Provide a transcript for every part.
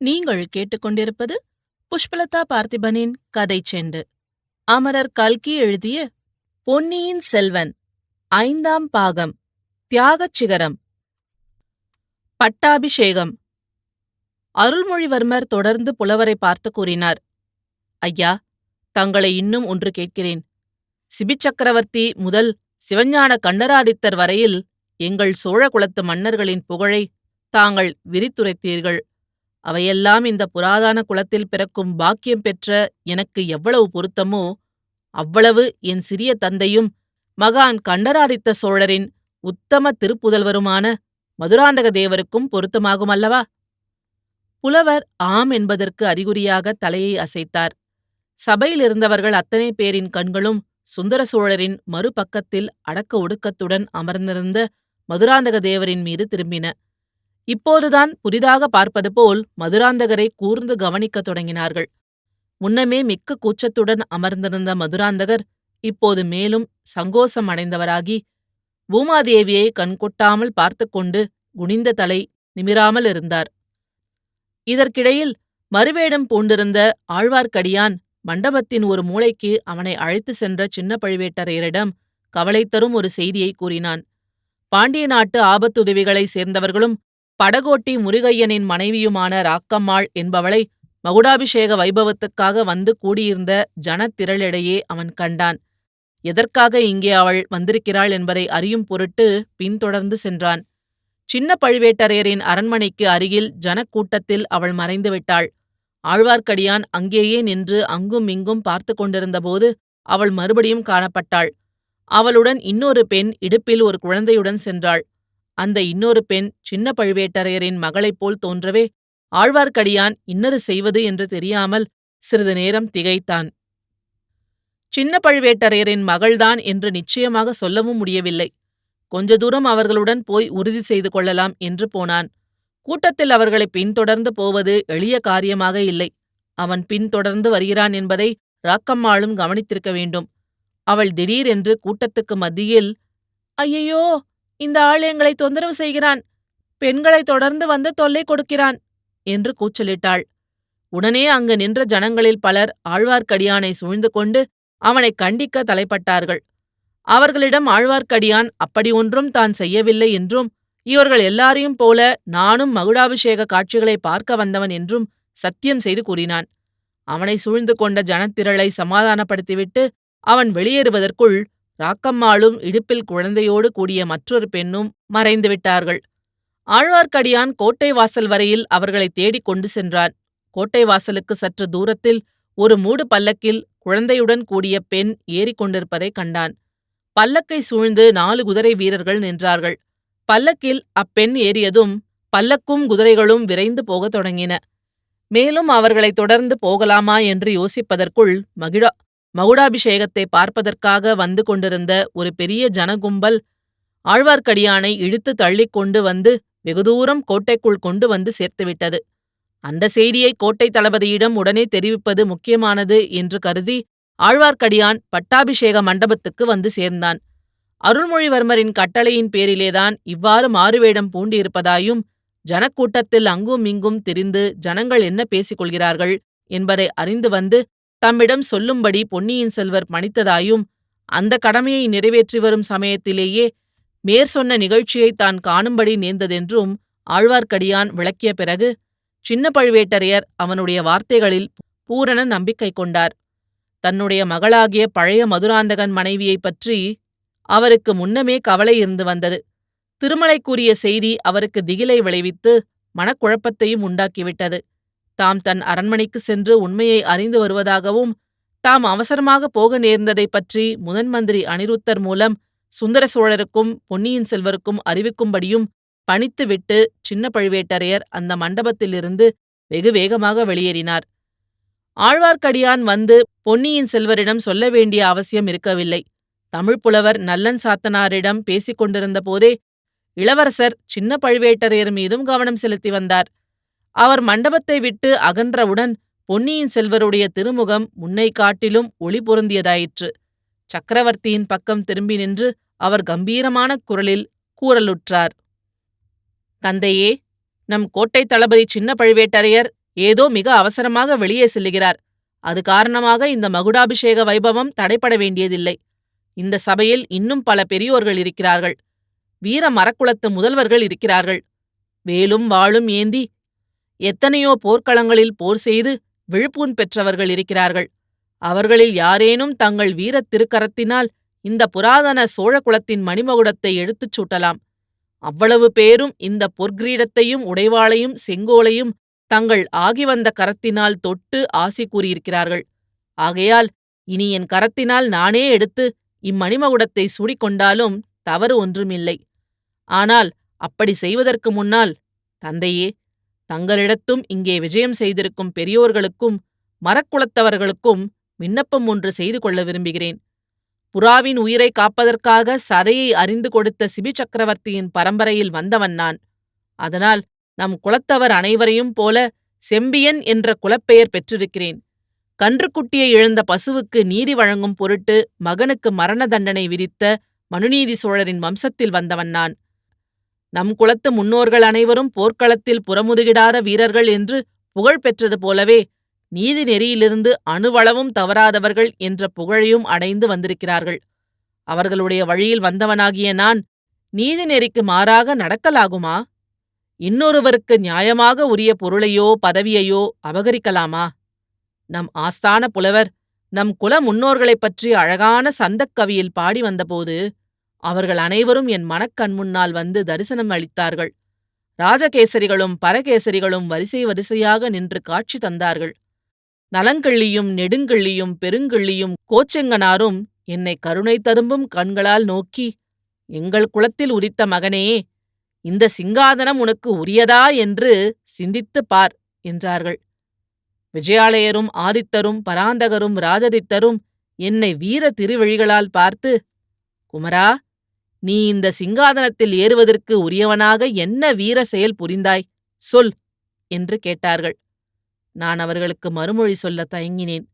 நீங்கள் கேட்டுக்கொண்டிருப்பது புஷ்பலதா பார்த்திபனின் கதை செண்டு. அமரர் கல்கி எழுதிய பொன்னியின் செல்வன் ஐந்தாம் பாகம் தியாகச் சிகரம். பட்டாபிஷேகம். அருள்மொழிவர்மர் தொடர்ந்து புலவரை பார்த்து கூறினார் ஐயா தங்களை இன்னும் ஒன்று கேட்கிறேன். சிபிச்சக்கரவர்த்தி முதல் சிவஞான கண்டராதித்தர் வரையில் எங்கள் சோழ குலத்து மன்னர்களின் புகழை தாங்கள் விரித்துரைத்தீர்கள். அவையெல்லாம் இந்த புராதான குலத்தில் பிறக்கும் பாக்கியம் பெற்ற எனக்கு எவ்வளவு பொருத்தமோ அவ்வளவு என் சிறிய தந்தையும் மகான் கண்டராதித்த சோழரின் உத்தம திருப்புதல்வருமான மதுராந்தக தேவருக்கும் பொருத்தமாகும் அல்லவா புலவர் ஆம் என்பதற்கு அறிகுறியாக தலையை அசைத்தார். சபையில் இருந்தவர்கள் அத்தனை பேரின் கண்களும் சுந்தர சோழரின் மறுபக்கத்தில் அடக்க ஒடுக்கத்துடன் அமர்ந்திருந்த மதுராந்தக தேவரின் மீது திரும்பின. இப்போதுதான் புதிதாக பார்ப்பது போல் மதுராந்தகரை கூர்ந்து கவனிக்கத் தொடங்கினார்கள். முன்னமே மிக்க கூச்சத்துடன் அமர்ந்திருந்த மதுராந்தகர் இப்போது மேலும் சங்கோசம் அடைந்தவராகி பூமாதேவியை கண்கொட்டாமல் பார்த்து கொண்டு குனிந்த தலை நிமிராமல் இருந்தார். இதற்கிடையில் மறுவேடம் பூண்டிருந்த ஆழ்வார்க்கடியான் மண்டபத்தின் ஒரு மூளைக்கு அவனை அழைத்து சென்ற சின்ன பழுவேட்டரையரிடம் கவலை தரும் ஒரு செய்தியை கூறினான். பாண்டிய நாட்டு ஆபத்துதவிகளைச் சேர்ந்தவர்களும் படகோட்டி முருகையனின் மனைவியுமான ராக்கம்மாள் என்பவளை மகுடாபிஷேக வைபவத்துக்காக வந்து கூடியிருந்த ஜனத்திரளிடையே அவன் கண்டான். எதற்காக இங்கே அவள் வந்திருக்கிறாள் என்பதை அறியும் பொருட்டு பின்தொடர்ந்து சென்றான். சின்ன பழுவேட்டரையரின் அரண்மனைக்கு அருகில் ஜனக்கூட்டத்தில் அவள் மறைந்து விட்டாள். ஆழ்வார்க்கடியான் அங்கேயே நின்று அங்கும் இங்கும் பார்த்து கொண்டிருந்தபோது அவள் மறுபடியும் காணப்பட்டாள். அவளுடன் இன்னொரு பெண் இடுப்பில் ஒரு குழந்தையுடன் சென்றாள். அந்த இன்னொரு பெண் சின்ன பழுவேட்டரையரின் மகளைப் போல் தோன்றவே ஆழ்வார்க்கடியான் இன்னது செய்வது என்று தெரியாமல் சிறிது நேரம் திகைத்தான். சின்ன பழுவேட்டரையரின் மகள்தான் என்று நிச்சயமாக சொல்லவும் முடியவில்லை. கொஞ்ச தூரம் அவர்களுடன் போய் உறுதி செய்து கொள்ளலாம் என்று போனான். கூட்டத்தில் அவர்களை பின்தொடர்ந்து போவது எளிய காரியமாக இல்லை. அவன் பின்தொடர்ந்து வருகிறான் என்பதை ராக்கம்மாளும் கவனித்திருக்க வேண்டும். அவள் திடீரென்று கூட்டத்துக்கு மத்தியில் ஐயையோ! இந்த ஆள் எங்களை தொந்தரவு செய்கிறான். பெண்களை தொடர்ந்து வந்து தொல்லை கொடுக்கிறான் என்று கூச்சலிட்டாள். உடனே அங்கு நின்ற ஜனங்களில் பலர் ஆழ்வார்க்கடியானை சூழ்ந்து கொண்டு அவனை கண்டிக்க தலைப்பட்டார்கள். அவர்களிடம் ஆழ்வார்க்கடியான் அப்படி ஒன்றும் தான் செய்யவில்லை என்றும் இவர்கள் எல்லாரையும் போல நானும் மகுடாபிஷேக காட்சிகளை பார்க்க வந்தவன் என்றும் சத்தியம் செய்து கூறினான். அவனை சூழ்ந்து கொண்ட ஜனத்திரளை சமாதானப்படுத்திவிட்டு அவன் வெளியேறுவதற்குள் ராக்கம்மாளும் இடுப்பில் குழந்தையோடு கூடிய மற்றொரு பெண்ணும் மறைந்துவிட்டார்கள் ஆழ்வார்க்கடியான் கோட்டை வாசல் வரையில் அவர்களை தேடிக் கொண்டு சென்றான். கோட்டை வாசலுக்கு சற்று தூரத்தில் ஒரு மூடு பல்லக்கில் குழந்தையுடன் கூடிய பெண் ஏறிக்கொண்டிருப்பதைக் கண்டான். பல்லக்கை சூழ்ந்து நாலு குதிரை வீரர்கள் நின்றார்கள். பல்லக்கில் அப்பெண் ஏறியதும் பல்லக்கும் குதிரைகளும் விரைந்து போகத் தொடங்கின. மேலும் அவர்களைத் தொடர்ந்து போகலாமா என்று யோசிப்பதற்குள் மகிழா மகுடாபிஷேகத்தை பார்ப்பதற்காக வந்து கொண்டிருந்த ஒரு பெரிய ஜனகும்பல் ஆழ்வார்க்கடியானை இழுத்து தள்ளிக் கொண்டு வந்து வெகுதூரம் கோட்டைக்குள் கொண்டு வந்து சேர்த்துவிட்டது அந்த செய்தியை கோட்டை தளபதியிடம் உடனே தெரிவிப்பது முக்கியமானது என்று கருதி ஆழ்வார்க்கடியான் பட்டாபிஷேக மண்டபத்துக்கு வந்து சேர்ந்தான். அருள்மொழிவர்மரின் கட்டளையின் பேரிலேதான் இவ்வாறு மாறுவேடம் பூண்டியிருப்பதாயும் ஜனக்கூட்டத்தில் அங்கும் இங்கும் திரிந்து ஜனங்கள் என்ன பேசிக்கொள்கிறார்கள் என்பதை அறிந்து வந்து தம்மிடம் சொல்லும்படி பொன்னியின் செல்வர் பணித்ததாயும் அந்த கடமையை நிறைவேற்றி வரும் சமயத்திலேயே மேற்சொன்ன நிகழ்ச்சியை தான் காணும்படி நேர்ந்ததென்றும் ஆழ்வார்க்கடியான் விளக்கிய பிறகு சின்ன பழுவேட்டரையர் அவனுடைய வார்த்தைகளில் பூரண நம்பிக்கை கொண்டார். தன்னுடைய மகளாகிய பழைய மதுராந்தகன் மனைவியைப் பற்றி அவருக்கு முன்னமே கவலை இருந்து வந்தது. திருமலை கூறிய செய்தி அவருக்கு திகிலை விளைவித்து மனக்குழப்பத்தையும் உண்டாக்கிவிட்டது. தாம் தன் அரண்மனைக்கு சென்று உண்மையை அறிந்து வருவதாகவும் தாம் அவசரமாக போக நேர்ந்ததைப் பற்றி முதன் மந்திரி அனிருத்தர் மூலம் சுந்தர சோழருக்கும் பொன்னியின் செல்வருக்கும் அறிவிக்கும்படியும் பணித்துவிட்டு சின்ன பழுவேட்டரையர் அந்த மண்டபத்திலிருந்து வெகு வேகமாக வெளியேறினார். ஆழ்வார்க்கடியான் வந்து பொன்னியின் செல்வரிடம் சொல்ல வேண்டிய அவசியம் இருக்கவில்லை. தமிழ் புலவர் நல்லன் சாத்தனாரிடம் பேசிக் கொண்டிருந்த போதே இளவரசர் சின்ன பழுவேட்டரையர் மீதும் கவனம் செலுத்தி வந்தார். அவர் மண்டபத்தை விட்டு அகன்றவுடன் பொன்னியின் செல்வருடைய திருமுகம் முன்னை காட்டிலும் ஒளி பொருந்தியதாயிற்று. சக்கரவர்த்தியின் பக்கம் திரும்பி நின்று அவர் கம்பீரமான குரலில் கூறலுற்றார். தந்தையே நம் கோட்டை தளபதி சின்ன பழுவேட்டரையர் ஏதோ மிக அவசரமாக வெளியே செல்லுகிறார். அது காரணமாக இந்த மகுடாபிஷேக வைபவம் தடைப்பட வேண்டியதில்லை. இந்த சபையில் இன்னும் பல பெரியோர்கள் இருக்கிறார்கள். வீர மரக்குலத்து முதல்வர்கள் இருக்கிறார்கள். வேலும் வாளும் ஏந்தி எத்தனையோ போர்க்களங்களில் போர் செய்து விழுப்புண் பெற்றவர்கள் இருக்கிறார்கள். அவர்களில் யாரேனும் தங்கள் வீரத் திருக்கரத்தினால் இந்த புராதன சோழகுலத்தின் மணிமகுடத்தை எடுத்துச் சூட்டலாம். அவ்வளவு பேரும் இந்த பொற்கிரீடத்தையும் உடைவாளையும் செங்கோலையும் தங்கள் ஆகி வந்த கரத்தினால் தொட்டு ஆசி கூறியிருக்கிறார்கள். ஆகையால் இனி என் கரத்தினால் நானே எடுத்து இம்மணிமகுடத்தை சூடிக்கொண்டாலும் தவறு ஒன்றுமில்லை. ஆனால் அப்படி செய்வதற்கு முன்னால் தந்தையே தங்களிடத்தும் இங்கே விஜயம் செய்திருக்கும் பெரியோர்களுக்கும் மரக்குலத்தவர்களுக்கும் விண்ணப்பம் ஒன்று செய்து கொள்ள விரும்புகிறேன். புறாவின் உயிரை காப்பதற்காக சதையை அறிந்து கொடுத்த சிபி சக்கரவர்த்தியின் பரம்பரையில் வந்தவன் நான். அதனால் நம் குலத்தவர் அனைவரையும் போல செம்பியன் என்ற குலப்பெயர் பெற்றிருக்கிறேன். கன்றுக்குட்டியை இழந்த பசுவுக்கு நீதி வழங்கும் பொருட்டு மகனுக்கு மரண தண்டனை விதித்த மனுநீதி சோழரின் வம்சத்தில் வந்தவன் நான். நம் குலத்து முன்னோர்கள் அனைவரும் போர்க்களத்தில் புறமுதுகிடாத வீரர்கள் என்று புகழ் பெற்றது போலவே நீதி நெறியிலிருந்து அணுவளவும் தவறாதவர்கள் என்ற புகழையும் அடைந்து வந்திருக்கிறார்கள். அவர்களுடைய வழியில் வந்தவனாகிய நான் நீதி நெறிக்கு மாறாக நடக்கலாகுமா? இன்னொருவருக்கு நியாயமாக உரிய பொருளையோ பதவியையோ அபகரிக்கலாமா? நம் ஆஸ்தான புலவர் நம் குல முன்னோர்களைப் பற்றி அழகான சந்தக்கவியில் பாடி வந்தபோது அவர்கள் அனைவரும் என் மனக்கண் முன்னால் வந்து தரிசனம் அளித்தார்கள். ராஜகேசரிகளும் பரகேசரிகளும் வரிசை வரிசையாக நின்று காட்சி தந்தார்கள். நலங்கிள்ளியும் நெடுங்கிள்ளியும் பெருங்கிள்ளியும் கோச்செங்கனாரும் என்னை கருணை ததும்பும் கண்களால் நோக்கி எங்கள் குலத்தில் உரித்த மகனே இந்த சிங்காதனம் உனக்கு உரியதா? என்று சிந்தித்துப் பார் என்றார்கள். விஜயாலயரும் ஆதித்தரும் பராந்தகரும் ராஜதித்தரும் என்னை வீர திருவழிகளால் பார்த்து குமரா நீ இந்த சிங்காதனத்தில் ஏறுவதற்கு உரியவனாக என்ன வீர செயல் புரிந்தாய்? சொல்! என்று கேட்டார்கள். நான் அவர்களுக்கு மறுமொழி சொல்ல தயங்கினேன்.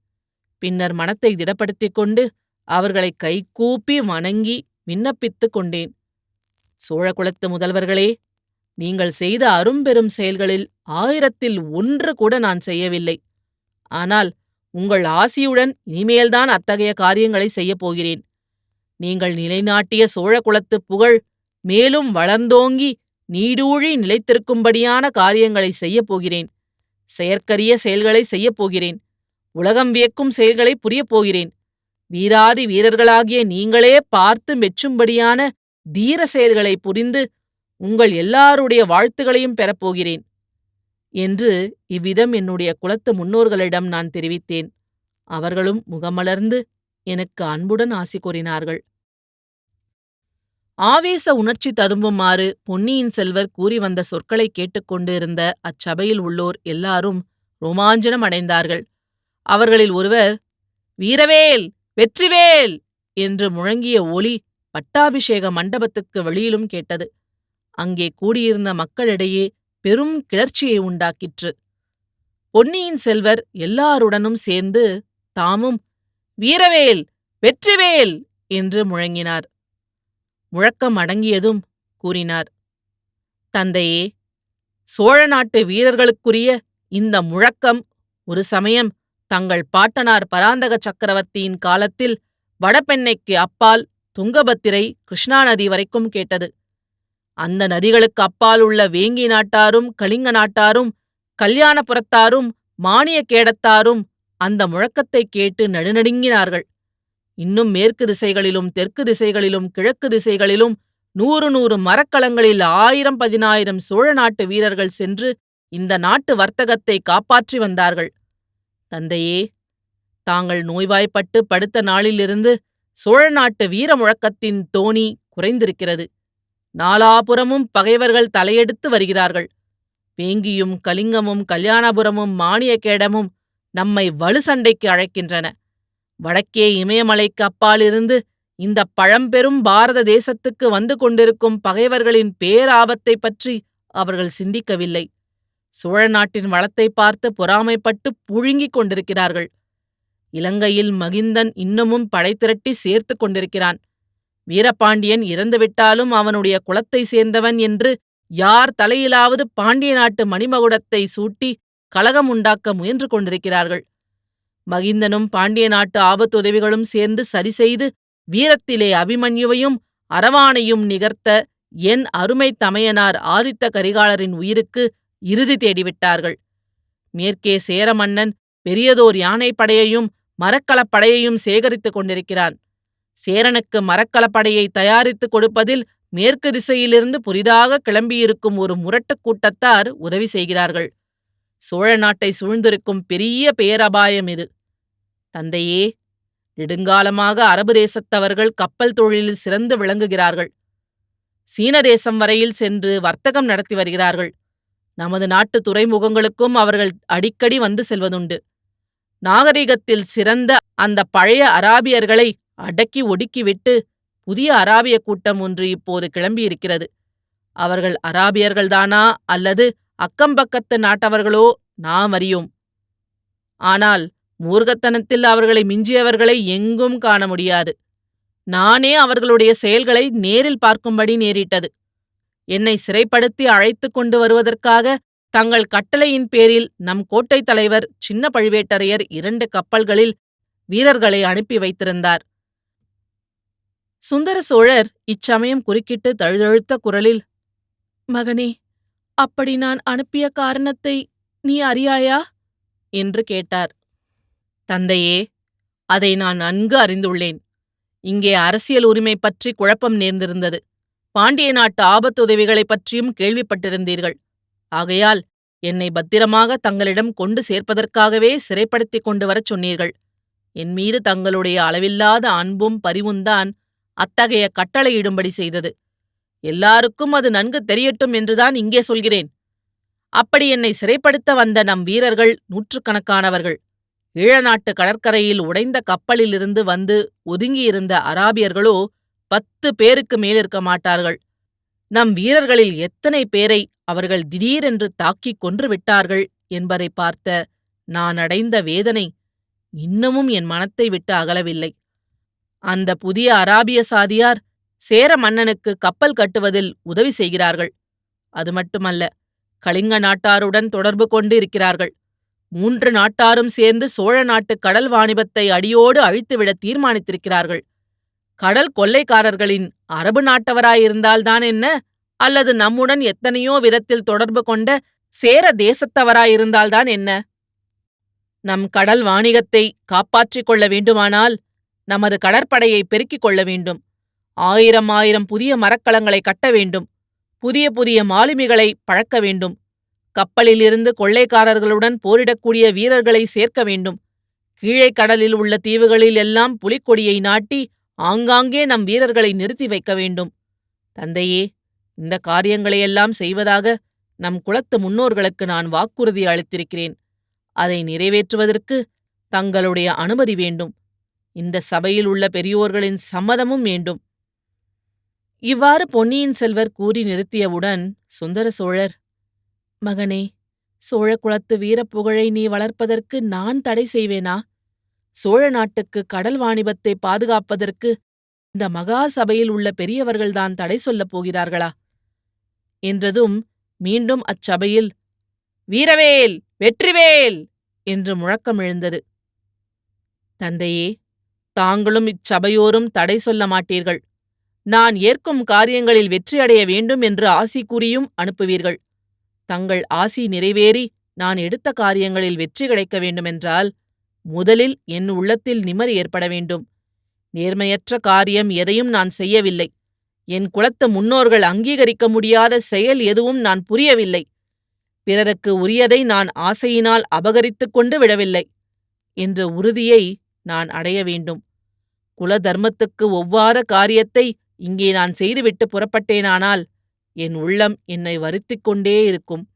பின்னர் மனத்தை திடப்படுத்திக் கொண்டு அவர்களை கைகூப்பி வணங்கி விண்ணப்பித்துக் கொண்டேன். சோழகுலத்து முதல்வர்களே நீங்கள் செய்த அரும்பெரும் செயல்களில் ஆயிரத்தில் ஒன்று கூட நான் செய்யவில்லை. ஆனால் உங்கள் ஆசியுடன் இனிமேல்தான் அத்தகைய காரியங்களை செய்யப் போகிறேன். நீங்கள் நிலைநாட்டிய சோழகுலத்துப் புகழ் மேலும் வளர்ந்தோங்கி நீடூழி நிலைத்திருக்கும்படியான காரியங்களை செய்யப் போகிறேன். செயற்கரிய செயல்களை செய்யப் போகிறேன். உலகம் வியக்கும் செயல்களை புரியப் போகிறேன். வீராதி வீரர்களாகிய நீங்களே பார்த்து மெச்சும்படியான தீர செயல்களை புரிந்து உங்கள் எல்லாருடைய வாழ்த்துகளையும் பெறப்போகிறேன் என்று இவ்விதம் என்னுடைய குலத்து முன்னோர்களிடம் நான் தெரிவித்தேன். அவர்களும் முகமலர்ந்து எனக்கு அன்புடன் ஆசி கூறினார்கள். ஆவேச உணர்ச்சி ததும்புமாறு பொன்னியின் செல்வர் கூறி வந்த சொற்களை கேட்டுக்கொண்டு இருந்த அச்சபையில் உள்ளோர் எல்லாரும் ரோமாஞ்சனம் அடைந்தார்கள். அவர்களில் ஒருவர் வீரவேல் வெற்றிவேல்! என்று முழங்கிய ஒலி பட்டாபிஷேக மண்டபத்துக்கு வெளியிலும் கேட்டது. அங்கே கூடியிருந்த மக்களிடையே பெரும் கிளர்ச்சியை உண்டாக்கிற்று. பொன்னியின் செல்வர் எல்லாருடனும் சேர்ந்து தாமும் வீரவேல் வெற்றிவேல் என்று முழங்கினார். முழக்கம் அடங்கியதும் கூறினார். தந்தையே சோழ நாட்டு வீரர்களுக்குரிய இந்த முழக்கம் ஒரு சமயம் தங்கள் பாட்டனார் பராந்தக சக்கரவர்த்தியின் காலத்தில் வடபெண்ணைக்கு அப்பால் துங்கபத்திரை கிருஷ்ணா நதி வரைக்கும் கேட்டது. அந்த நதிகளுக்கு அப்பால் உள்ள வேங்கி நாட்டாரும் கலிங்க நாட்டாரும் கல்யாணபுரத்தாரும் மானிய கேடத்தாரும் அந்த முழக்கத்தைக் கேட்டு நடுநடுங்கினார்கள். இன்னும் மேற்கு திசைகளிலும் தெற்கு திசைகளிலும் கிழக்கு திசைகளிலும் நூறு நூறு மரக்கலங்களில் ஆயிரம் பதினாயிரம் சோழ நாட்டு வீரர்கள் சென்று இந்த நாட்டு வர்த்தகத்தை காப்பாற்றி வந்தார்கள். தந்தையே தாங்கள் நோய்வாய்ப்பட்டு படுத்த நாளிலிருந்து சோழ நாட்டு வீர முழக்கத்தின் தோணி குறைந்திருக்கிறது. நாலாபுறமும் பகைவர்கள் தலையெடுத்து வருகிறார்கள். வேங்கியும் கலிங்கமும் கல்யாணபுரமும் மானியக்கேடமும் நம்மை வலு சண்டைக்கு அழைக்கின்றன. வடக்கே இமயமலைக்கு அப்பாலிருந்து இந்த பழம்பெரும் பாரத தேசத்துக்கு வந்து கொண்டிருக்கும் பகைவர்களின் பேராபத்தைப் பற்றி அவர்கள் சிந்திக்கவில்லை. சோழ நாட்டின் வளத்தை பார்த்து பொறாமைப்பட்டு புழுங்கிக் கொண்டிருக்கிறார்கள். இலங்கையில் மகிந்தன் இன்னமும் படை திரட்டி சேர்த்துக் கொண்டிருக்கிறான். வீரபாண்டியன் இறந்துவிட்டாலும் அவனுடைய குலத்தை சேர்ந்தவன் என்று யார் தலையிலாவது பாண்டிய நாட்டு மணிமகுடத்தை சூட்டி கலகம் உண்டாக்க முயன்று கொண்டிருக்கிறார்கள். மகிந்தனும் பாண்டிய நாட்டு ஆபத்துதவிகளும் சேர்ந்து சரி செய்து வீரத்திலே அபிமன்யுவையும் அரவானையும் நிகர்த்த என் அருமை தமையனார் ஆதித்த கரிகாலரின் உயிருக்கு இறுதி தேடிவிட்டார்கள். மேற்கே சேர மன்னன் பெரியதோர் யானைப்படையையும் மரக்கலப்படையையும் சேகரித்துக் கொண்டிருக்கிறான். சேரனுக்கு மரக்கலப்படையை தயாரித்துக் கொடுப்பதில் மேற்கு திசையிலிருந்து புதிதாக கிளம்பியிருக்கும் ஒரு முரட்டுக் கூட்டத்தார் உதவி செய்கிறார்கள். சோழ நாட்டை சூழ்ந்திருக்கும் பெரிய பேரபாயம் இது. தந்தையே நெடுங்காலமாக அரபு தேசத்தவர்கள் கப்பல் தொழிலில் சிறந்து விளங்குகிறார்கள். சீன தேசம் வரையில் சென்று வர்த்தகம் நடத்தி வருகிறார்கள். நமது நாட்டு துறைமுகங்களுக்கும் அவர்கள் அடிக்கடி வந்து செல்வதுண்டு. நாகரிகத்தில் சிறந்த அந்த பழைய அராபியர்களை அடக்கி ஒடுக்கிவிட்டு புதிய அராபிய கூட்டம் ஒன்று இப்போது கிளம்பியிருக்கிறது. அவர்கள் அராபியர்கள்தானா அல்லது அக்கம்பக்கத்து நாட்டவர்களோ நாம் அறியோம். ஆனால் மூர்கத்தனத்தில் அவர்களை மிஞ்சியவர்களை எங்கும் காண முடியாது. நானே அவர்களுடைய செயல்களை நேரில் பார்க்கும்படி நேரிட்டது. என்னை சிறைப்படுத்தி அழைத்துக் கொண்டு வருவதற்காக தங்கள் கட்டளையின் பேரில் நம் கோட்டைத் தலைவர் சின்ன பழுவேட்டரையர் இரண்டு கப்பல்களில் வீரர்களை அனுப்பி வைத்திருந்தார். சுந்தர சோழர் இச்சமயம் குறுக்கிட்டு தழுதழுத்த குரலில் மகனே அப்படி நான் அனுப்பிய காரணத்தை நீ அறியாயா? என்று கேட்டார். தந்தையே அதை நான் நன்கு அறிந்துள்ளேன். இங்கே அரசியல் உரிமை பற்றி குழப்பம் நேர்ந்திருந்தது. பாண்டிய நாட்டு ஆபத்துதவிகளைப் பற்றியும் கேள்விப்பட்டிருந்தீர்கள். ஆகையால் என்னை பத்திரமாக தங்களிடம் கொண்டு சேர்ப்பதற்காகவே சிறைப்படுத்திக் கொண்டு வரச் சொன்னீர்கள். என் மீது தங்களுடைய அளவில்லாத அன்பும் பரிவுந்தான் அத்தகைய கட்டளையிடும்படி செய்தது. எல்லாருக்கும் அது நன்கு தெரியட்டும் என்றுதான் இங்கே சொல்கிறேன். அப்படி என்னை சிறைப்படுத்த வந்த நம் வீரர்கள் நூற்றுக்கணக்கானவர்கள். ஈழநாட்டு கடற்கரையில் உடைந்த கப்பலிலிருந்து வந்து ஒதுங்கியிருந்த அராபியர்களோ பத்து பேருக்கு மேலிருக்க மாட்டார்கள். நம் வீரர்களில் எத்தனை பேரை அவர்கள் திடீரென்று தாக்கிக் கொன்று விட்டார்கள் என்பதை பார்த்த நான் அடைந்த வேதனை இன்னமும் என் மனத்தை விட்டு அகலவில்லை. அந்த புதிய அராபிய சாதியார் சேர மன்னனுக்கு கப்பல் கட்டுவதில் உதவி செய்கிறார்கள். அது மட்டுமல்ல கலிங்க நாட்டாருடன் தொடர்பு கொண்டு இருக்கிறார்கள் மூன்று நாட்டாரும் சேர்ந்து சோழ நாட்டு கடல் வாணிபத்தை அடியோடு அழித்துவிட தீர்மானித்திருக்கிறார்கள். கடல் கொள்ளைக்காரர்களின் அரபு நாட்டவராயிருந்தால்தான் என்ன? அல்லது நம்முடன் எத்தனையோ விதத்தில் தொடர்பு கொண்ட சேர தேசத்தவராயிருந்தால்தான் என்ன? நம் கடல் வாணிகத்தை காப்பாற்றிக் கொள்ள வேண்டுமானால் நமது கடற்படையை பெருக்கிக் கொள்ள வேண்டும். ஆயிரம் ஆயிரம் புதிய மரக்கலங்களை கட்ட வேண்டும். புதிய புதிய மாலுமிகளை பழக்க வேண்டும். கப்பலிலிருந்து கொள்ளைக்காரர்களுடன் போரிடக்கூடிய வீரர்களை சேர்க்க வேண்டும். கீழே கடலில் உள்ள தீவுகளில் எல்லாம் புலிக்கொடியை நாட்டி ஆங்காங்கே நம் வீரர்களை நிறுத்தி வைக்க வேண்டும். தந்தையே இந்த காரியங்களையெல்லாம் செய்வதாக நம் குலத்து முன்னோர்களுக்கு நான் வாக்குறுதி அளித்திருக்கிறேன். அதை நிறைவேற்றுவதற்கு தங்களுடைய அனுமதி வேண்டும். இந்த சபையில் உள்ள பெரியோர்களின் சம்மதமும் வேண்டும். இவ்வாறு பொன்னியின் செல்வர் கூறி நிறுத்தியவுடன் சுந்தர சோழர் மகனே சோழ குலத்து வீரப்புகழை நீ வளர்ப்பதற்கு நான் தடை செய்வேனா? சோழ நாட்டுக்கு கடல் வாணிபத்தை பாதுகாப்பதற்கு இந்த மகா சபையில் உள்ள பெரியவர்கள்தான் தடை சொல்லப் போகிறார்களா? என்றதும் மீண்டும் அச்சபையில் வீரவேல் வெற்றிவேல்! என்று முழக்கம் எழுந்தது. தந்தையே தாங்களும் இச்சபையோரும் தடை சொல்ல மாட்டீர்கள். நான் ஏற்கும் காரியங்களில் வெற்றியடைய வேண்டும் என்று ஆசி கூறியும் அனுப்புவீர்கள். தங்கள் ஆசி நிறைவேறி நான் எடுத்த காரியங்களில் வெற்றி கிடைக்க வேண்டுமென்றால் முதலில் என் உள்ளத்தில் நிமர் ஏற்பட வேண்டும். நேர்மையற்ற காரியம் எதையும் நான் செய்யவில்லை. என் குலத்து முன்னோர்கள் அங்கீகரிக்க முடியாத செயல் எதுவும் நான் புரியவில்லை. பிறருக்கு உரியதை நான் ஆசையினால் அபகரித்துக் கொண்டு விடவில்லை என்ற உறுதியை நான் அடைய வேண்டும். குல தர்மத்துக்கு ஒவ்வாத காரியத்தை இங்கே நான் செய்துவிட்டு புறப்பட்டேனானால் என் உள்ளம் என்னை வருத்திக் கொண்டே இருக்கும்.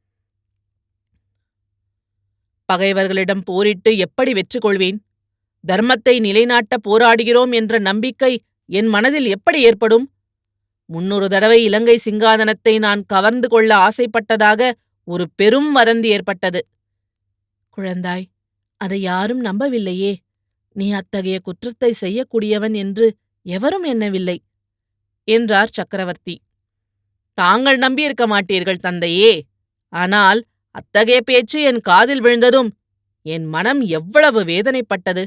பகைவர்களிடம் போரிட்டு எப்படி வெற்றி கொள்வேன்? தர்மத்தை நிலைநாட்ட போராடுகிறோம் என்ற நம்பிக்கை என் மனதில் எப்படி ஏற்படும்? முன்னொரு தடவை இலங்கை சிங்காதனத்தை நான் கவர்ந்து கொள்ள ஆசைப்பட்டதாக ஒரு பெரும் வதந்தி ஏற்பட்டது. குழந்தாய் அதை யாரும் நம்பவில்லையே. நீ அத்தகைய குற்றத்தை செய்யக்கூடியவன் என்று எவரும் எண்ணவில்லை. என்றார் சக்கரவர்த்தி. தாங்கள் நம்பியிருக்க மாட்டீர்கள் தந்தையே. ஆனால் அத்தகைய பேச்சு என் காதில் விழுந்ததும் என் மனம் எவ்வளவு வேதனைப்பட்டது.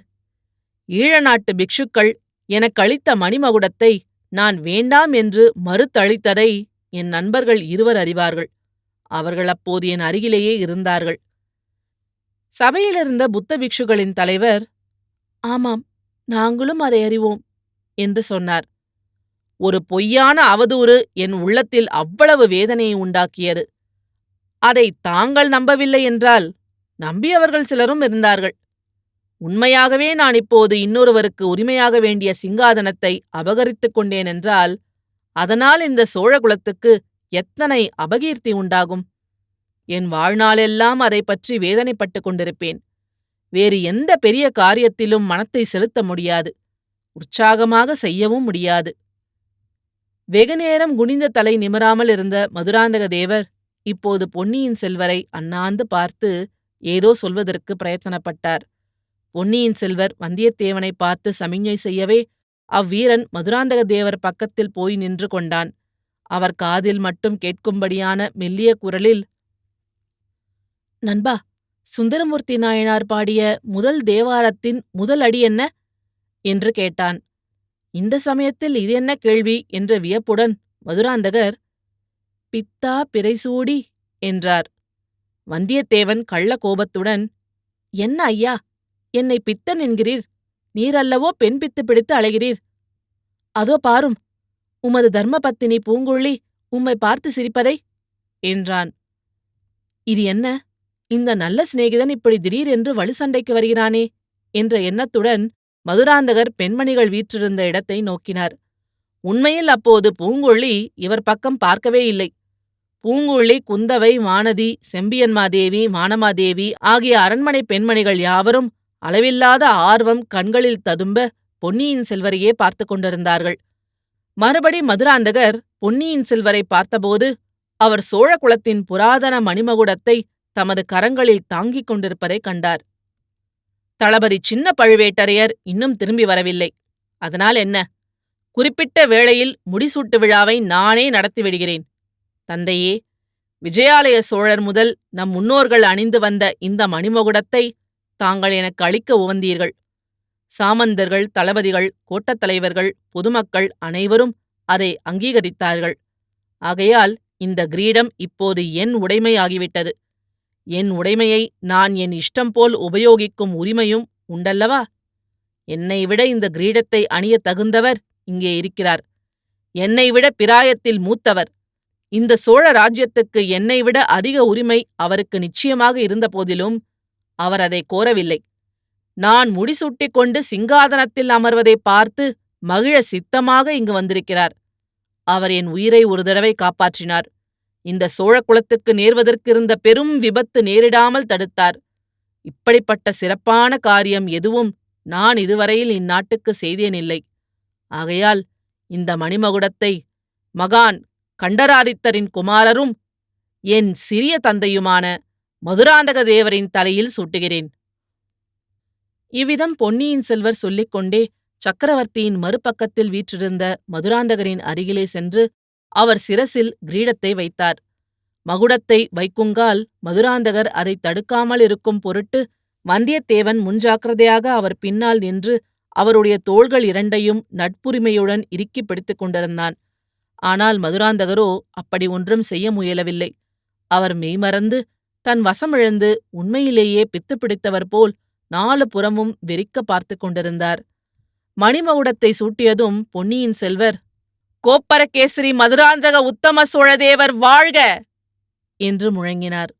ஈழ நாட்டு பிக்ஷுக்கள் எனக்களித்த மணிமகுடத்தை நான் வேண்டாம் என்று மறுத்தளித்ததை என் நண்பர்கள் இருவர் அறிவார்கள். அவர்கள் அப்போது என் அருகிலேயே இருந்தார்கள். சபையிலிருந்த புத்த பிக்ஷுகளின் தலைவர் ஆமாம் நாங்களும் அதை அறிவோம் என்று சொன்னார். ஒரு பொய்யான அவதூறு என் உள்ளத்தில் அவ்வளவு வேதனையை உண்டாக்கியது. அதை தாங்கள் நம்பவில்லை என்றால் நம்பியவர்கள் சிலரும் இருந்தார்கள். உண்மையாகவே நான் இப்போது இன்னொருவருக்கு உரிமையாக வேண்டிய சிங்காதனத்தை அபகரித்துக் கொண்டேன் என்றால் அதனால் இந்த சோழகுலத்துக்கு எத்தனை அபகீர்த்தி உண்டாகும்? என் வாழ்நாளெல்லாம் அதை பற்றி வேதனைப்பட்டுக் கொண்டிருப்பேன். வேறு எந்த பெரிய காரியத்திலும் மனத்தை செலுத்த முடியாது. உற்சாகமாக செய்யவும் முடியாது. வெகுநேரம் குனிந்த தலை நிமிராமல் இருந்த மதுராந்தக தேவர் இப்போது பொன்னியின் செல்வரை அண்ணாந்து பார்த்து ஏதோ சொல்வதற்கு பிரயத்தனப்பட்டார். பொன்னியின் செல்வர் வந்தியத்தேவனை பார்த்து சமிஞ்ஞை செய்யவே அவ்வீரன் மதுராந்தக தேவர் பக்கத்தில் போய் நின்று கொண்டான். அவர் காதில் மட்டும் கேட்கும்படியான மெல்லிய குரலில் நண்பா சுந்தரமூர்த்தி நாயனார் பாடிய முதல் தேவாரத்தின் முதல் அடி என்ன? என்று கேட்டான். இந்த சமயத்தில் இது என்ன கேள்வி? என்ற வியப்புடன் மதுராந்தகர் பித்தா பிறைசூடி என்றார். வந்தியத்தேவன் கள்ள கோபத்துடன் என்ன ஐயா என்னை பித்தன் என்கிறீர்? நீரல்லவோ பெண் பித்து பிடித்து அழைகிறீர் அதோ பாரும் உமது தர்மபத்தினி பூங்குழி உம்மை பார்த்து சிரிப்பதை என்றான். இது என்ன? இந்த நல்ல சிநேகிதன் இப்படி திடீரென்று வலு சண்டைக்கு வருகிறானே என்ற எண்ணத்துடன் மதுராந்தகர் பெண்மணிகள் வீற்றிருந்த இடத்தை நோக்கினார். உண்மையில் அப்போது பூங்குழலி இவர் பக்கம் பார்க்கவே இல்லை. பூங்குழலி குந்தவை வானதி செம்பியன்மாதேவி மானமாதேவி ஆகிய அரண்மனை பெண்மணிகள் யாவரும் அளவில்லாத ஆர்வம் கண்களில் ததும்ப பொன்னியின் செல்வரையே பார்த்து கொண்டிருந்தார்கள். மறுபடி மதுராந்தகர் பொன்னியின் செல்வரை பார்த்தபோது அவர் சோழ குலத்தின் புராதன மணிமகுடத்தை தமது கரங்களில் தாங்கிக் கொண்டிருப்பதைக் கண்டார். தளபதி சின்ன பழுவேட்டரையர் இன்னும் திரும்பி வரவில்லை. அதனால் என்ன? குறிப்பிட்ட வேளையில் முடிசூட்டு விழாவை நானே நடத்திவிடுகிறேன் தந்தையே விஜயாலய சோழர் முதல் நம் முன்னோர்கள் அணிந்து வந்த இந்த மணிமகுடத்தை தாங்கள் எனக்கு அளிக்க உவந்தீர்கள். சாமந்தர்கள் தளபதிகள் கோட்டத் தலைவர்கள் பொதுமக்கள் அனைவரும் அதை அங்கீகரித்தார்கள். ஆகையால் இந்த கிரீடம் இப்போது என் உடைமையாகிவிட்டது. என் உடைமையை நான் என் இஷ்டம் போல் உபயோகிக்கும் உரிமையும் உண்டல்லவா? என்னை விட இந்த கிரீடத்தை அணிய தகுந்தவர் இங்கே இருக்கிறார். என்னை விட பிராயத்தில் மூத்தவர். இந்த சோழ ராஜ்யத்துக்கு என்னை விட அதிக உரிமை அவருக்கு நிச்சயமாக இருந்தபோதிலும் அவர் அதை கோரவில்லை. நான் முடிசூட்டிக் கொண்டு சிங்காதனத்தில் அமர்வதை பார்த்து மகிழ சித்தமாக இங்கு வந்திருக்கிறார். அவர் என் உயிரை ஒரு தடவை காப்பாற்றினார். இந்த சோழ குலத்துக்கு நேர்வதற்கிருந்த பெரும் விபத்து நேரிடாமல் தடுத்தார். இப்படிப்பட்ட சிறப்பான காரியம் எதுவும் நான் இதுவரையில் இந்நாட்டுக்கு செய்தேனில்லை. ஆகையால் இந்த மணிமகுடத்தை மகான் கண்டராதித்தரின் குமாரரும் என் சிறிய தந்தையுமான மதுராந்தக தேவரின் தலையில் சூட்டுகிறேன். இவ்விதம் பொன்னியின் செல்வர் சொல்லிக் கொண்டே சக்கரவர்த்தியின் மறுபக்கத்தில் வீற்றிருந்த மதுராந்தகரின் அருகிலே சென்று அவர் சிரசில் கிரீடத்தை வைத்தார். மகுடத்தை வைக்குங்கால் மதுராந்தகர் அதை தடுக்காமல் இருக்கும் பொருட்டு வந்தியத்தேவன் முன்ஜாக்கிரதையாக அவர் பின்னால் நின்று அவருடைய தோள்கள் இரண்டையும் நட்புரிமையுடன் இறுக்கிப் பிடித்துக் கொண்டிருந்தான். ஆனால் மதுராந்தகரோ அப்படி ஒன்றும் செய்ய முயலவில்லை. அவர் மெய்மறந்து தன் வசமிழந்து உண்மையிலேயே பித்து பிடித்தவர் போல் நாலு புறமும் வெறிக்க பார்த்து கொண்டிருந்தார். மணிமகுடத்தை சூட்டியதும் பொன்னியின் செல்வர் கோப்பரகேசரி மதுராந்தக உத்தம சோழதேவர் வாழ்க! என்று முழங்கினார்.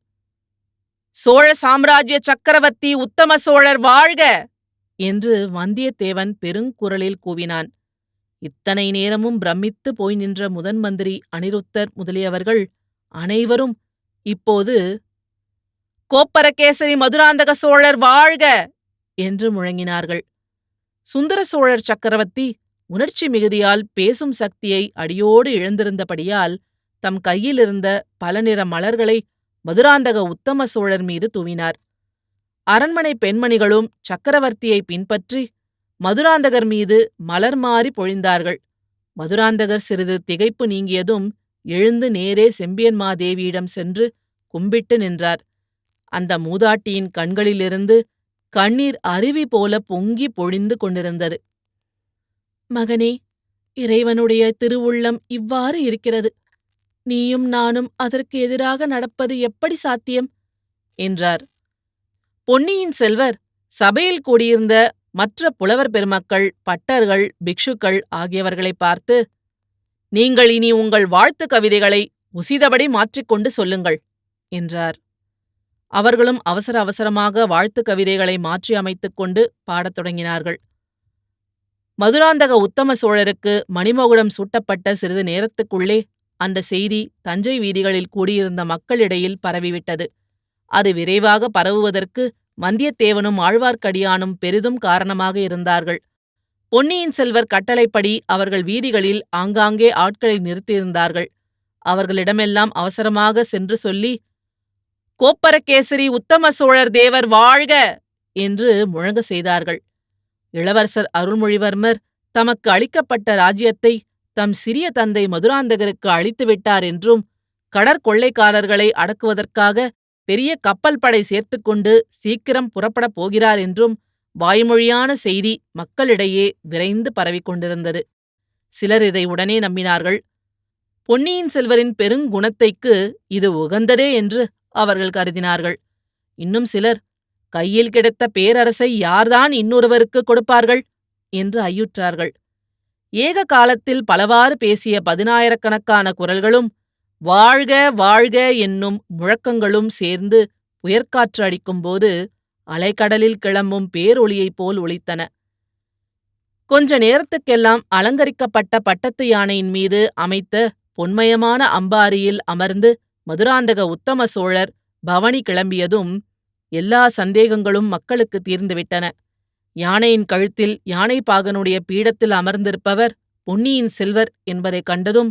சோழ சாம்ராஜ்ய சக்கரவர்த்தி உத்தம சோழர் வாழ்க! என்று வந்தியத்தேவன் பெருங்குரலில் கூவினான். இத்தனை நேரமும் பிரமித்து போய் நின்ற முதன் மந்திரி அனிருத்தர் முதலியவர்கள் அனைவரும் இப்போது கோப்பரகேசரி மதுராந்தக சோழர் வாழ்க! என்று முழங்கினார்கள். சுந்தர சோழர் சக்கரவர்த்தி உணர்ச்சி மிகுதியால் பேசும் சக்தியை அடியோடு இழந்திருந்தபடியால் தம் கையிலிருந்த பல நிற மலர்களை மதுராந்தக உத்தம சோழர் மீது தூவினார். அரண்மனை பெண்மணிகளும் சக்கரவர்த்தியை பின்பற்றி மதுராந்தகர் மீது மலர் மாறி பொழிந்தார்கள். மதுராந்தகர் சிறிது திகைப்பு நீங்கியதும் எழுந்து நேரே செம்பியன்மாதேவியிடம் சென்று கும்பிட்டு நின்றார். அந்த மூதாட்டியின் கண்களிலிருந்து கண்ணீர் அருவி போல பொங்கி பொழிந்து கொண்டிருந்தது. மகனே இறைவனுடைய திருவுள்ளம் இவ்வாறு இருக்கிறது. நீயும் நானும் அதற்கு எதிராக நடப்பது எப்படி சாத்தியம்? என்றார். பொன்னியின் செல்வர் சபையில் கூடியிருந்த மற்ற புலவர் பெருமக்கள் பட்டர்கள் பிக்ஷுக்கள் ஆகியவர்களை பார்த்து நீங்கள் இனி உங்கள் வாழ்த்து கவிதைகளை உசிதபடி மாற்றிக்கொண்டு சொல்லுங்கள் என்றார். அவர்களும் அவசர அவசரமாக வாழ்த்து கவிதைகளை மாற்றி அமைத்துக் கொண்டு பாடத் தொடங்கினார்கள். மதுராந்தக உத்தம சோழருக்கு மணிமகுடம் சூட்டப்பட்ட சிறிது நேரத்துக்குள்ளே அந்த செய்தி தஞ்சை வீதிகளில் கூடியிருந்த மக்களிடையில் பரவிவிட்டது. அது விரைவாக பரவுவதற்கு வந்தியத்தேவனும் ஆழ்வார்க்கடியானும் பெரிதும் காரணமாக இருந்தார்கள். பொன்னியின் செல்வர் கட்டளைப்படி அவர்கள் வீதிகளில் ஆங்காங்கே ஆட்களை நிறுத்தியிருந்தார்கள். அவர்களிடமெல்லாம் அவசரமாக சென்று சொல்லி கோப்பரகேசரி உத்தம சோழர் தேவர் வாழ்க! என்று முழங்க செய்தார்கள். இளவரசர் அருள்மொழிவர்மர் தமக்கு அளிக்கப்பட்ட ராஜ்யத்தை தம் சிறிய தந்தை மதுராந்தகருக்கு அளித்துவிட்டார் என்றும் கடற்கொள்ளைக்காரர்களை அடக்குவதற்காக பெரிய கப்பல் படை சேர்த்துக்கொண்டு சீக்கிரம் புறப்படப் போகிறார் என்றும் வாய்மொழியான செய்தி மக்களிடையே விரைந்து பரவிக் கொண்டிருந்தது. சிலர் இதை உடனே நம்பினார்கள். பொன்னியின் செல்வரின் பெருங்குணத்தைக்கு இது உகந்ததே என்று அவர்கள் கருதினார்கள். இன்னும் சிலர் கையில் கிடைத்த பேரரசை யார்தான் இன்னொருவருக்கு கொடுப்பார்கள்? என்று ஐயுற்றார்கள். ஏக காலத்தில் பலவாறு பேசிய பதினாயிரக்கணக்கான குரல்களும் வாழ்க வாழ்க என்னும் முழக்கங்களும் சேர்ந்து புயற்காற்று அடிக்கும்போது அலைக்கடலில் கிளம்பும் பேரொளியைப் போல் ஒழித்தன கொஞ்ச நேரத்துக்கெல்லாம் அலங்கரிக்கப்பட்ட பட்டத்து யானையின் மீது அமைத்த பொன்மயமான அம்பாரியில் அமர்ந்து மதுராந்தக உத்தம சோழர் பவனி கிளம்பியதும் எல்லா சந்தேகங்களும் மக்களுக்கு தீர்ந்துவிட்டன. யானையின் கழுத்தில் யானைப்பாகனுடைய பீடத்தில் அமர்ந்திருப்பவர் பொன்னியின் செல்வர் என்பதைக் கண்டதும்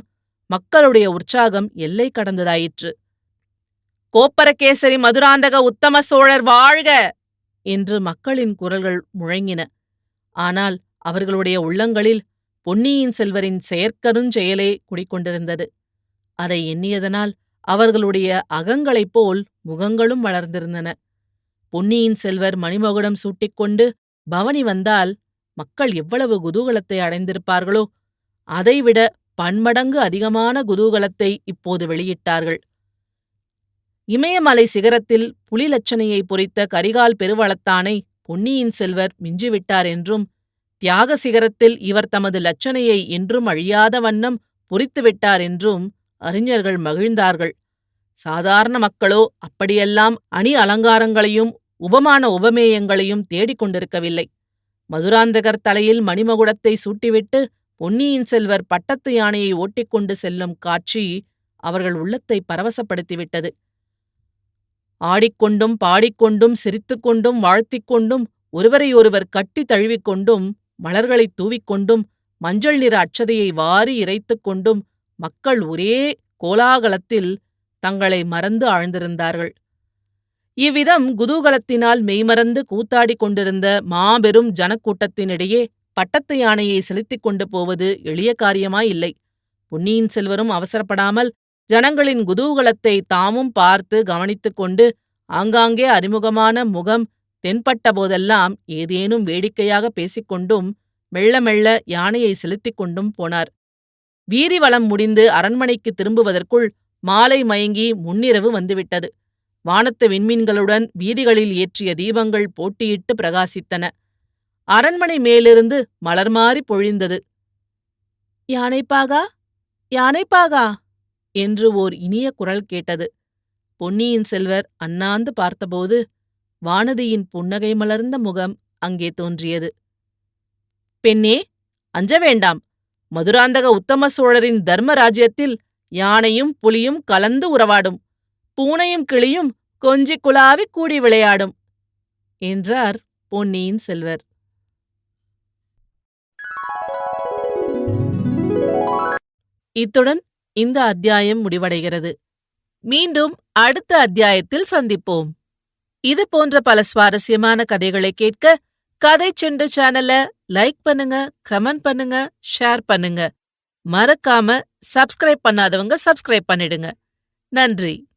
மக்களுடைய உற்சாகம் எல்லை கடந்ததாயிற்று. கோப்பரகேசரி மதுராந்தக உத்தம சோழர் வாழ்க! என்று மக்களின் குரல்கள் முழங்கின. ஆனால் அவர்களுடைய உள்ளங்களில் பொன்னியின் செல்வரின் செயற்கருஞ்செயலே குடிக்கொண்டிருந்தது அதை எண்ணியதனால் அவர்களுடைய அகங்களைப் போல் முகங்களும் வளர்ந்திருந்தன. பொன்னியின் செல்வர் மணிமகுடம் சூட்டிக்கொண்டு பவனி வந்தால் மக்கள் எவ்வளவு குதூகலத்தை அடைந்திருப்பார்களோ அதைவிட பன்மடங்கு அதிகமான குதூகலத்தை இப்போது வெளியிட்டார்கள். இமயமலை சிகரத்தில் புலிலட்சணையை பொறித்த கரிகால் பெருவளத்தானை பொன்னியின் செல்வர் மிஞ்சிவிட்டார் என்றும் தியாக சிகரத்தில் இவர் தமது லட்சணையை என்றும் அழியாத வண்ணம் பொறித்துவிட்டார் என்றும் அறிஞர்கள் மகிழ்ந்தார்கள். சாதாரண மக்களோ அப்படியெல்லாம் அணி அலங்காரங்களையும் உபமான உபமேயங்களையும் தேடிக் கொண்டிருக்கவில்லை. மதுராந்தகர் தலையில் மணிமகுடத்தை சூட்டிவிட்டு பொன்னியின் செல்வர் பட்டத்து யானையை ஓட்டிக்கொண்டு செல்லும் காட்சி அவர்கள் உள்ளத்தை பரவசப்படுத்திவிட்டது. ஆடிக்கொண்டும் பாடிக்கொண்டும் சிரித்துக்கொண்டும் வாழ்த்திக் கொண்டும் ஒருவரையொருவர் கட்டி தழுவிக்கொண்டும் மலர்களைத் தூவிக்கொண்டும் மஞ்சள் நிற அச்சதையை வாரி இறைத்துக் கொண்டும் மக்கள் ஒரே கோலாகலத்தில் தங்களை மறந்து ஆழ்ந்திருந்தார்கள். இவ்விதம் குதூகலத்தினால் மெய்மறந்து கூத்தாடிக் கொண்டிருந்த மாபெரும் ஜனக்கூட்டத்தினிடையே பட்டத்து யானையை செலுத்திக் கொண்டு போவது எளிய காரியமாயில்லை. பொன்னியின் செல்வரும் அவசரப்படாமல் ஜனங்களின் குதூகலத்தை தாமும் பார்த்து கவனித்துக் கொண்டு ஆங்காங்கே அறிமுகமான முகம் தென்பட்ட போதெல்லாம் ஏதேனும் வேடிக்கையாக பேசிக்கொண்டும் மெல்ல மெல்ல யானையை செலுத்திக் கொண்டும் போனார். வீதிவலம் முடிந்து அரண்மனைக்கு திரும்புவதற்குள் மாலை மயங்கி முன்னிரவு வந்துவிட்டது. வானத்து விண்மீன்களுடன் வீதிகளில் ஏற்றிய தீபங்கள் போட்டியிட்டு பிரகாசித்தன. அரண்மனை மேலிருந்து மலர் மாறி பொழிந்தது. யானைப்பாகா? யானைப்பாகா? என்று ஓர் இனிய குரல் கேட்டது. பொன்னியின் செல்வர் அண்ணாந்து பார்த்தபோது வானதியின் புன்னகை மலர்ந்த முகம் அங்கே தோன்றியது. பெண்ணே அஞ்ச வேண்டாம். மதுராந்தக உத்தம சோழரின் தர்ம ராஜ்யத்தில் யானையும் புலியும் கலந்து உறவாடும். பூனையும் கிளியும் கொஞ்சி குலாவி கூடி விளையாடும் என்றார் பொன்னியின் செல்வர். இத்துடன் இந்த அத்தியாயம் முடிவடைகிறது. மீண்டும் அடுத்த அத்தியாயத்தில் சந்திப்போம். இது போன்ற பல சுவாரஸ்யமான கதைகளை கேட்க கதை செண்டு சேனலை லைக் பண்ணுங்க கமெண்ட் பண்ணுங்க ஷேர் பண்ணுங்க. மறக்காம சப்ஸ்கிரைப் பண்ணாதவங்க சப்ஸ்கிரைப் பண்ணிடுங்க. நன்றி.